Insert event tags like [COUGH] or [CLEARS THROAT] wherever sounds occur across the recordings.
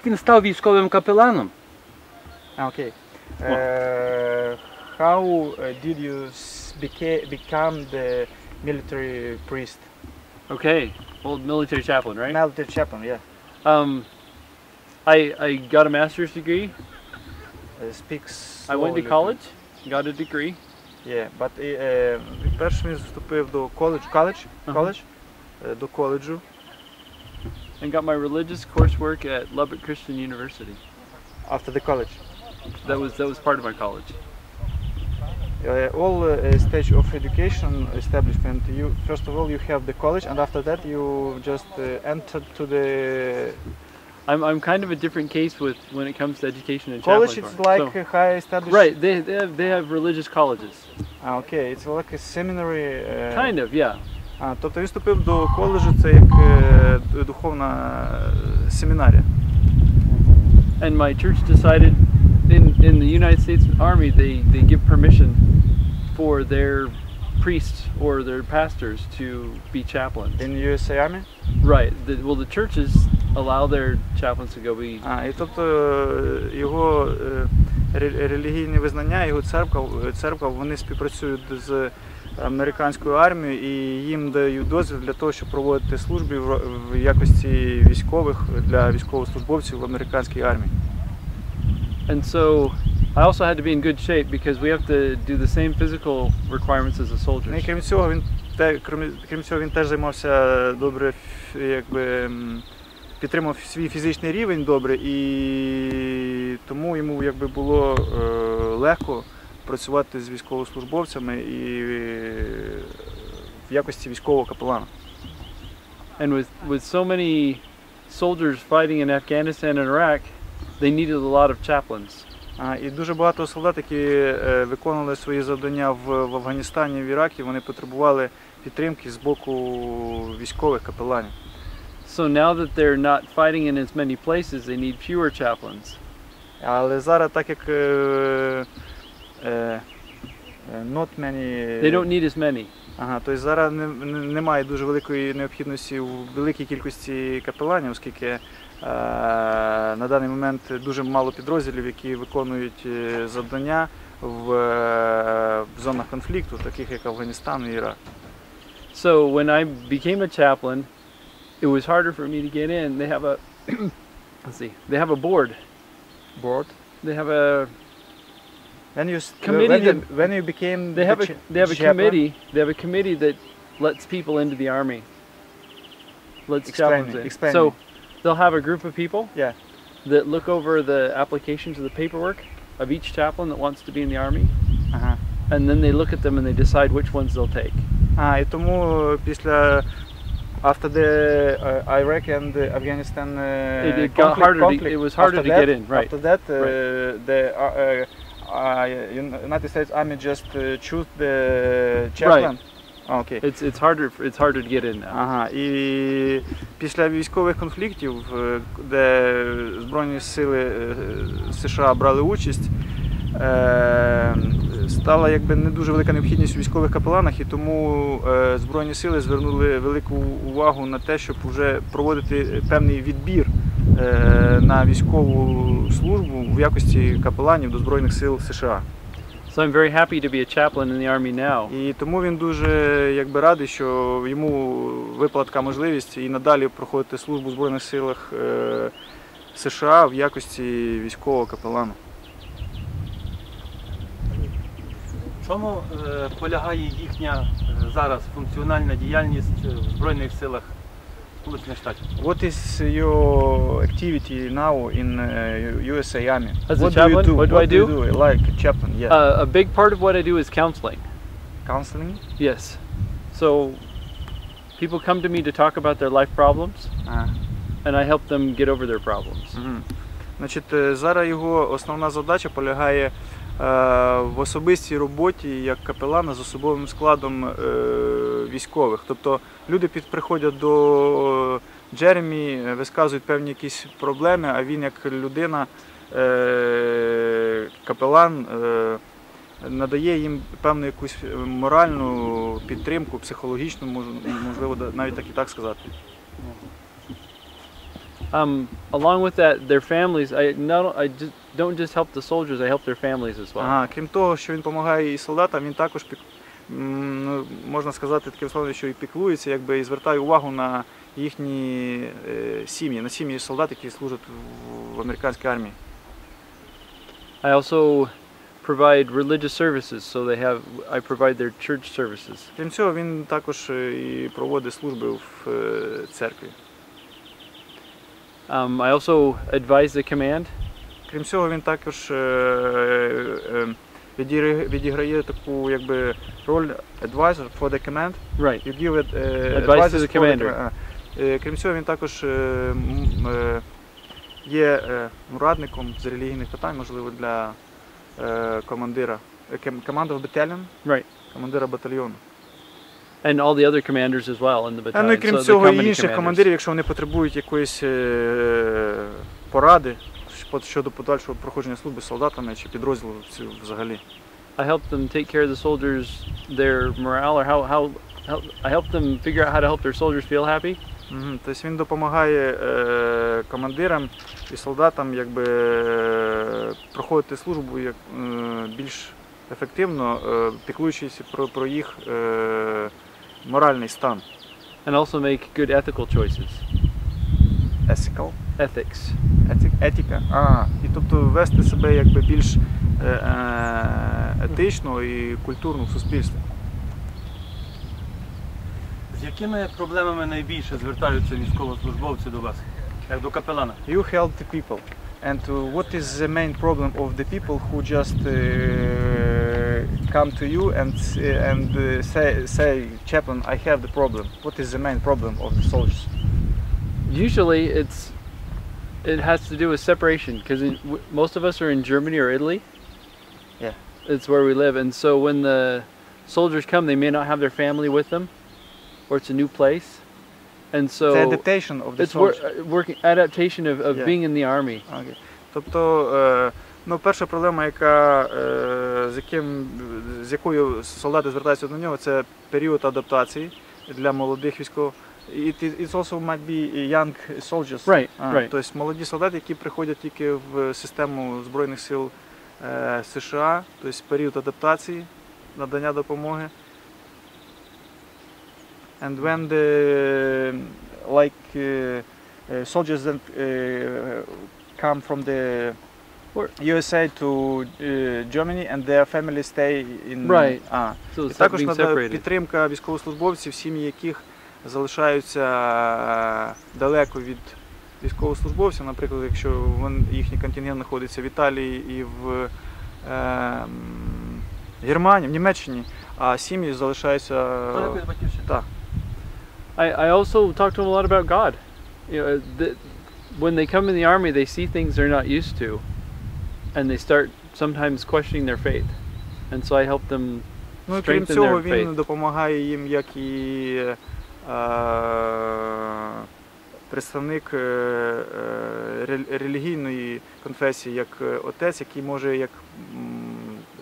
як він став військовим капеланом? Ah, Okay. Uh, how uh, did you s- beca- become the military priest? Okay, old military chaplain, right? Military chaplain, yeah. Um, I I got a master's degree. Uh, speaks. I went to slowly. college, got a degree. Yeah, but uh, перш він вступив до коледж, коледж, Ага. коледж, е, до коледжу. and got my religious coursework at Lubbock Christian University. After the college. That was that was part of my college. Uh, all uh, stage of education establishment. You first of all you have the college, and after that you just uh, entered to the I'm, I'm kind of a different case with when it comes to education and college. It's like So- a high established. right. They, they have they have religious colleges. Ah, okay, it's like a seminary. Uh, Kind of, yeah. А, тобто він вступив до коледжу, це як е, д- духовна е, семінарія. And my church decided in in the United States Army they they give permission for their priests or their pastors to be chaplains. In USA Army. Right. The, well, the churches allow their chaplains to go be. А, і тобто е, його е, ре- релігійні визнання, його церква, церква вони співпрацюють з американською армією і їм дають дозвіл для того, щоб проводити служби в, якості військових для військовослужбовців в американській армії. And so I also had to be in good shape because we have to do the same physical requirements as the Ну, і soldiers. крім цього, він те, крім, крім цього, він теж займався добре, якби підтримав свій фізичний рівень добре, і тому йому якби було е, легко працювати з військовослужбовцями і е, в якості військового капелана. And with with so many soldiers fighting in Afghanistan and Iraq, they needed a lot of chaplains. А, і дуже багато солдат, які е, виконували свої завдання в, в Афганістані в Іракі, вони потребували підтримки з боку військових капеланів. So now that they're not fighting in as many places, they need fewer chaplains. Але зараз, так як е, not many, They don't need as many. ага, тобто зараз не, не- немає дуже великої необхідності у великій кількості капеланів, оскільки е, на даний момент дуже мало підрозділів, які виконують е, завдання в, е, в зонах конфлікту, таких як Афганістан і Ірак. So when I became a chaplain, it was harder for me to get in. They have a [CLEARS THROAT] let's see, they have a board. Board. They have a When you, s- Committee when you, that- when you became they have the a cha- they have a chaplain- committee. They have a committee that lets people into the army. Lets Explain chaplains me, in. explain so me. they'll have a group of people Yeah. that look over the applications of the paperwork of each chaplain that wants to be in the army, Ага. and then they look at them and they decide which ones they'll take. А, і тому після after the uh, Iraq and the Afghanistan uh, It- it got conflict, harder to- conflict, it was harder after to that, get in, right. After that, uh, the uh, United States Army just uh, choose the chaplain. А, окей. It's it's harder it's harder to get in now. Ага, і після військових конфліктів, е, де Збройні сили е, США брали участь, е, стала якби не дуже велика необхідність у військових капеланах, і тому Збройні сили звернули велику увагу на те, щоб вже проводити певний відбір на військову службу в якості капеланів до Збройних сил США. So I'm very happy to be a chaplain in the army now. І тому він дуже якби радий, що йому випала така можливість і надалі проходити службу в Збройних силах е, США в якості військового капелану. В чому е, полягає їхня е, зараз функціональна діяльність е, в Збройних силах? What is your activity now in uh, USA Army? As a what chaplain? do you do? What do I you do? do? Like a chaplain, yeah. Uh, a big part of what I do is counseling. Counseling? Yes. So people come to me to talk about their life problems, Ага. and I help them get over their problems. Мгм. Значить, е, зараз його основна задача полягає е, в особистій роботі як капелана з особовим складом е, військових. Тобто люди приходять до Джеремі, е, висказують певні якісь проблеми, а він як людина, е, капелан, е, надає їм певну якусь моральну підтримку, психологічну, можливо, навіть так і так сказати. Um, along with that, their families. I not I just don't just help the soldiers. I help their families as well. Ага, крім того, що він допомагає і солдатам, він також можна сказати таким словом, що і піклується, якби і звертає увагу на їхні е, сім'ї, на сім'ї солдат, які служать в, американській армії. I also provide religious services. So they have. I provide their church services. Крім цього, він також е, і проводить служби в е, церкві. Um, I also advise the command. Крім цього, він також відіграє, таку якби роль advisor for the command. Right. You give it, е, Advice to the commander. command. А, е, Крім цього, він також е, є радником з релігійних питань, можливо, для командира. of battalion, Right. командира батальйону. And all the other commanders as well in the А, ну і крім so цього, і інших командирів, якщо вони потребують якоїсь поради щодо подальшого проходження служби солдатами чи підрозділу взагалі. I help them take care of the soldiers, their morale, or how how. Help, I help them figure out how to help their soldiers feel happy. Мгм. Тобто він допомагає е, командирам і солдатам якби, е, проходити службу як, е, більш ефективно, е, піклуючись про, про їх е, моральний стан. and also make good ethical choices. Ethical. Ethics. Етика. А, і тобто вести себе якби більш е, е, етично і культурно в суспільстві. З якими проблемами найбільше звертаються військовослужбовці до вас, як до капелана? You help the people. And uh, what is the main problem of the people who just uh, come to you and uh, and uh, say say chaplain I have the problem. What is the main problem of the soldiers? Usually, it's it has to do with separation because most of us are in Germany or Italy. Yeah. It's where we live, and so when the soldiers come, they may not have their family with them, or it's a new place, and so the adaptation of the it's wor- soldiers. uh, working adaptation of, of Yeah. being in the army. Окей. Тобто, е, ну, перша проблема, яка, е, з, яким, з якою солдати звертаються до нього, це період адаптації для молодих військових. It, it also might be young soldiers. Right, А, right. Тобто молоді солдати, які приходять тільки в систему Збройних сил е, США, тобто період адаптації, надання допомоги. And when the like uh, uh, soldiers that uh, come from the USA to uh, Germany and their family stay in Right. А, So і it's також надає separated. підтримка військовослужбовців, сім'ї яких залишаються е, далеко від військовослужбовців. Наприклад, якщо їхній контингент знаходиться в Італії і в е, Германії, в Німеччині, а сім'ї залишаються. Батьківщини. Так. I, I also talk to them a lot about God. You know, the, when they come in the army, they see things they're not used to, and they start sometimes questioning their faith. And so I help them. Ну крім цього, він допомагає їм як і е, представник е, е, рел- релігійної конфесії, як е, отець, який може як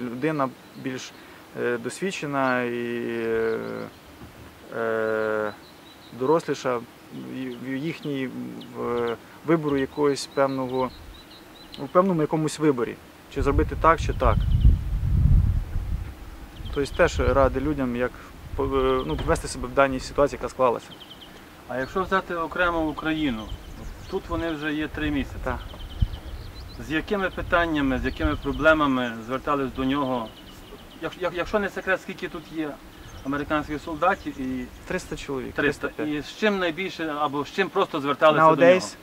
людина більш досвідчена і доросліша в- в їхній в вибору якогось певного у певному якомусь виборі. Чи зробити так, чи так. Тобто теж ради людям, як ну, вести себе в даній ситуації, яка склалася. А якщо взяти окремо Україну, тут вони вже є три місяці. Так. З якими питаннями, з якими проблемами звертались до нього? Як- як- Якщо не секрет, скільки тут є американських солдатів і 300 чоловік. 300. 305. І з чим найбільше або з чим просто зверталися до нього? Nowadays,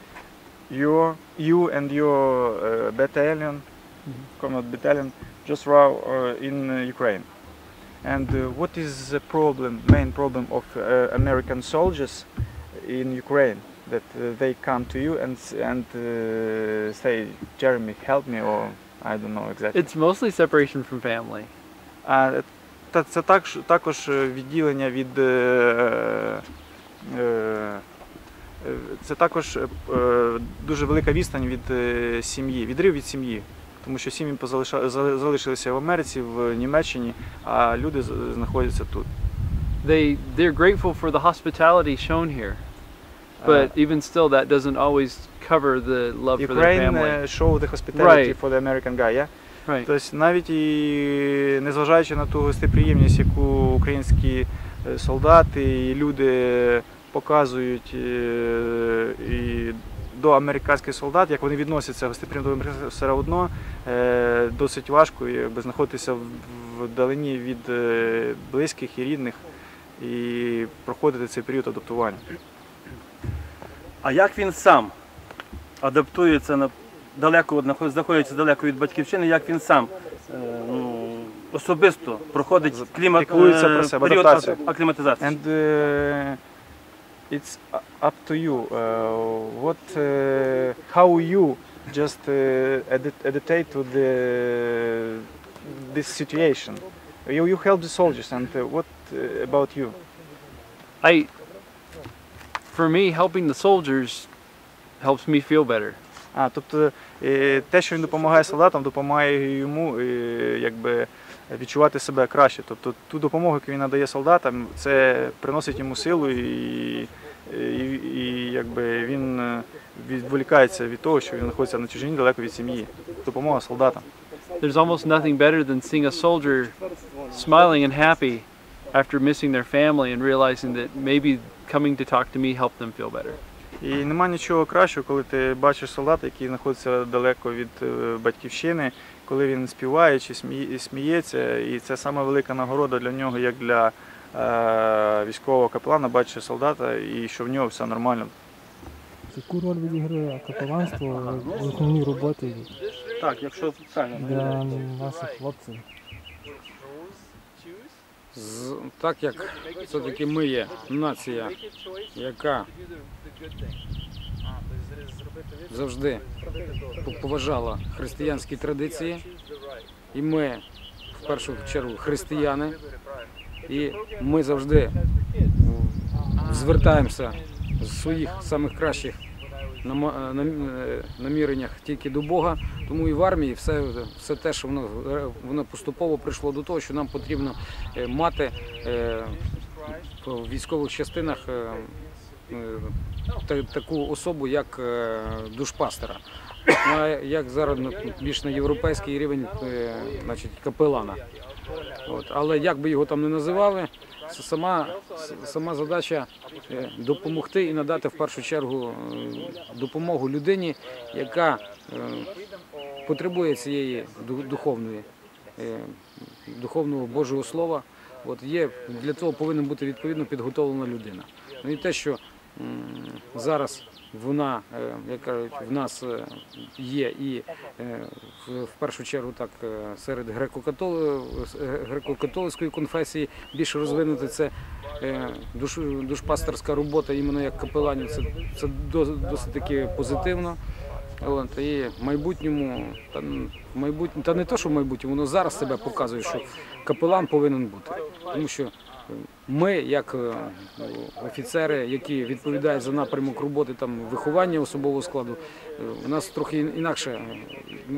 your, you and your uh, battalion, combat battalion, just raw uh, in Ukraine. And uh, what is the problem, main problem of uh, American soldiers in Ukraine? That uh, they come to you and and uh, say, Jeremy, help me, or I don't know exactly. It's mostly separation from family. А та- це також, також е, відділення від. е, е, е, Це також е, е, дуже велика відстань від е, сім'ї, відрив від сім'ї. Тому що сім'ї залишилися в Америці, в Німеччині, а люди знаходяться тут. They they're grateful for the hospitality shown here. but even still, that doesn't always cover the love Ukraine for their family. uh, show the hospitality Right. for the American guy, yeah? Right. Тобто навіть і незважаючи на ту гостеприємність, яку українські е, солдати і люди показують е, і до американських солдат, як вони відносяться гостеприємно до американців, все одно е, досить важко якби, знаходитися в- вдалині від е, близьких і рідних і проходити цей період адаптування. А як він сам адаптується на далеко знаходиться далеко від батьківщини, як він сам е, ну, особисто проходить клімат про себе, період акліматизації? And uh, it's up to you. Uh, what, uh, how you just uh, adapt- to the this situation? You you help the soldiers, and uh, what uh, about you? I, for me, helping the soldiers helps me feel better. А, тобто е, те, що він допомагає солдатам, допомагає йому е, якби відчувати себе краще. Тобто ту допомогу, яку він надає солдатам, це приносить йому силу і, і, і якби він е, відволікається від того, що він знаходиться на чужині далеко від сім'ї. Допомога солдатам. There's almost nothing better than seeing a soldier smiling and happy after missing their family and realizing that maybe coming to talk to me helped them feel better. І нема нічого кращого, коли ти бачиш солдата, який знаходиться далеко від е, батьківщини, коли він співає чи сміє- сміється. І це саме велика нагорода для нього, як для військового капелана, бачити солдата і що в нього все нормально. Яку роль відіграє капеланство в основній роботі Так, якщо для наших хлопців? З- так як все-таки ми є нація, яка завжди поважала християнські традиції, і ми в першу чергу християни, і ми завжди звертаємося з своїх самих кращих е, е, наміреннях тільки до Бога. Тому і в армії все, все те, що воно, е, воно поступово прийшло до того, що нам потрібно е, мати е, в військових частинах е, е, та- таку особу, як е, душпастера. Ну, як зараз більш на європейський рівень е, значить, капелана. От. Але як би його там не називали, сама, сама задача е, допомогти і надати в першу чергу е, допомогу людині, яка е, потребує цієї ду- духовної, духовного Божого Слова. От є для цього повинна бути відповідно підготовлена людина. Ну і те, що зараз вона, е, як кажуть, в нас е, є і е, в, першу чергу так серед греко-католи- греко-католицької конфесії більше розвинути це душ, душпастерська робота іменно як капеланів. Це, це досить таки позитивно. От, і в майбутньому, та, майбутньому, та не то, що в майбутньому, воно зараз себе показує, що капелан повинен бути. Тому що ми, як е, офіцери, які відповідають за напрямок роботи там виховання особового складу, е, у нас трохи інакше, е,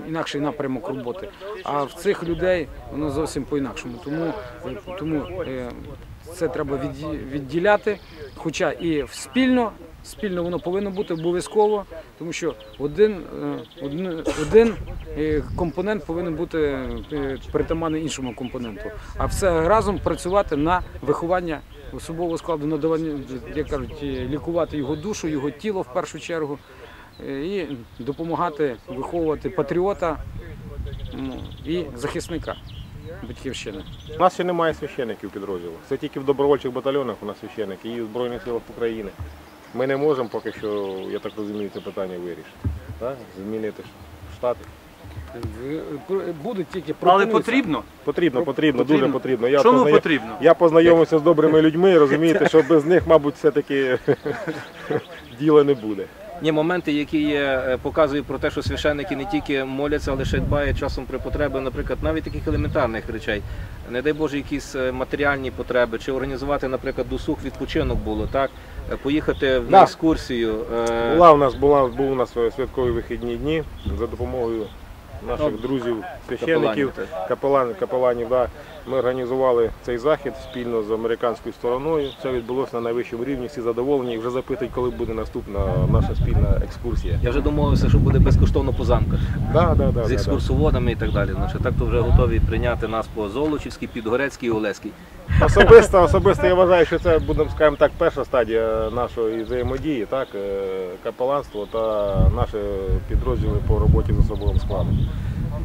інакший напрямок роботи. А в цих людей воно зовсім по-інакшому. Тому, е, тому е, це треба відді- відділяти, хоча і спільно. Спільно воно повинно бути обов'язково, тому що один, е, один, один е, компонент повинен бути е, притаманний іншому компоненту. А все разом працювати на виховання особового складу, надавання, як кажуть, лікувати його душу, його тіло в першу чергу, і допомагати виховувати патріота ну, і захисника батьківщини. У нас ще немає священиків підрозділу. Це тільки в добровольчих батальйонах у нас священики і в Збройних силах України. Ми не можемо поки що, я так розумію, це питання вирішити. Так? Змінити штати. Будуть тільки Але потрібно. Потрібно, потрібно, Потрібно. дуже потрібно. Я, Чому познайом- потрібно? я познайомився з добрими людьми, розумієте, [LAUGHS] що без них, мабуть, все-таки [LAUGHS] діла не буде. Є моменти, які є, е, показують про те, що священники не тільки моляться, але ще дбають часом про потреби, наприклад, навіть таких елементарних речей. Не дай Боже, якісь е, матеріальні потреби, чи організувати, наприклад, досуг відпочинок було, так? Е, Поїхати в Да. екскурсію. Була у нас була був у нас святкові вихідні дні за допомогою наших друзів, священників, так. капелан, капеланів. Да. Ми організували цей захід спільно з американською стороною. Це відбулося на найвищому рівні. Всі задоволені і вже запитують, коли буде наступна наша спільна екскурсія. Я вже домовився, що буде безкоштовно по замках Да, да, да, з да, да. екскурсоводами і так далі. Значить, так то вже готові прийняти нас по Золочівській, Підгорецькій і Олеській. Особисто, особисто я вважаю, що це будемо, скажімо так, перша стадія нашої взаємодії, так, е, капеланство та наші підрозділи по роботі з особовим складом.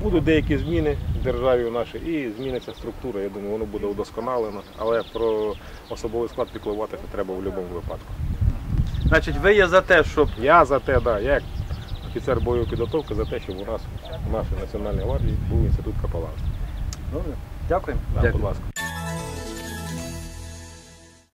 Будуть деякі зміни в державі в нашій і зміниться структура. Я думаю, воно буде удосконалено, але про особовий склад піклуватися треба в будь-якому випадку. Значить, ви є за те, щоб Я за те, да, я як офіцер бойової підготовки, за те, щоб у нас в нашій національній гвардії був інститут капеланства. Добре. Дякую. Да, Дякую. Будь ласка.